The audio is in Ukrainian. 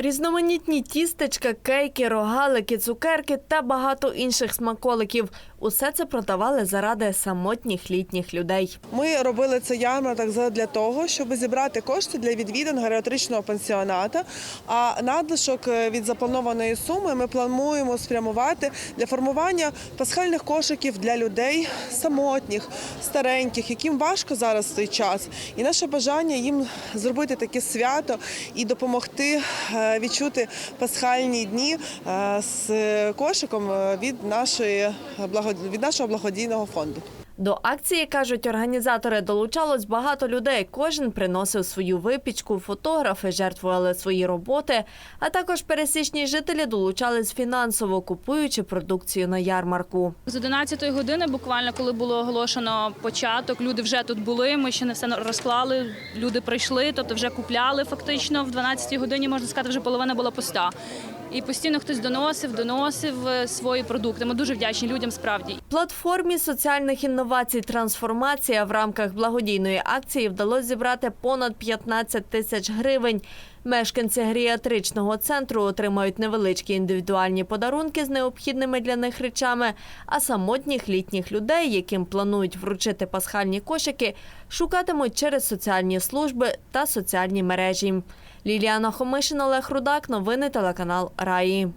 Різноманітні тістечка, кейки, рогалики, цукерки та багато інших смаколиків. Усе це продавали заради самотніх літніх людей. Ми робили це ярмарок для того, щоб зібрати кошти для відвідин геріатричного пансіоната. А надлишок е, від запланованої суми ми плануємо спрямувати для формування пасхальних кошиків для людей самотніх, стареньких, яким важко зараз цей час. І наше бажання їм зробити таке свято і допомогти е, відчути пасхальні дні е, з кошиком від нашої благо- від нашого благодійного фонду. До акції, кажуть організатори, долучалось багато людей. Кожен приносив свою випічку, фотографи жертвували свої роботи, а також пересічні жителі долучались фінансово, купуючи продукцію на ярмарку. З 11 години, буквально коли було оголошено початок, люди вже тут були. Ми ще не все розклали. Люди прийшли, тобто вже купляли фактично. В 12 годині можна сказати, вже половина була пуста. І постійно хтось доносив, доносив е, свої продукти. Ми дуже вдячні людям справді. Платформі соціальних інновацій Трансформація в рамках благодійної акції вдалося зібрати понад 15 тисяч гривень. Мешканці геріатричного центру отримають невеличкі індивідуальні подарунки з необхідними для них речами. А самотніх літніх людей, яким планують вручити пасхальні кошики, шукатимуть через соціальні служби та соціальні мережі. Ліліана Хомишин, Олег Рудак. Новини телеканал Раї.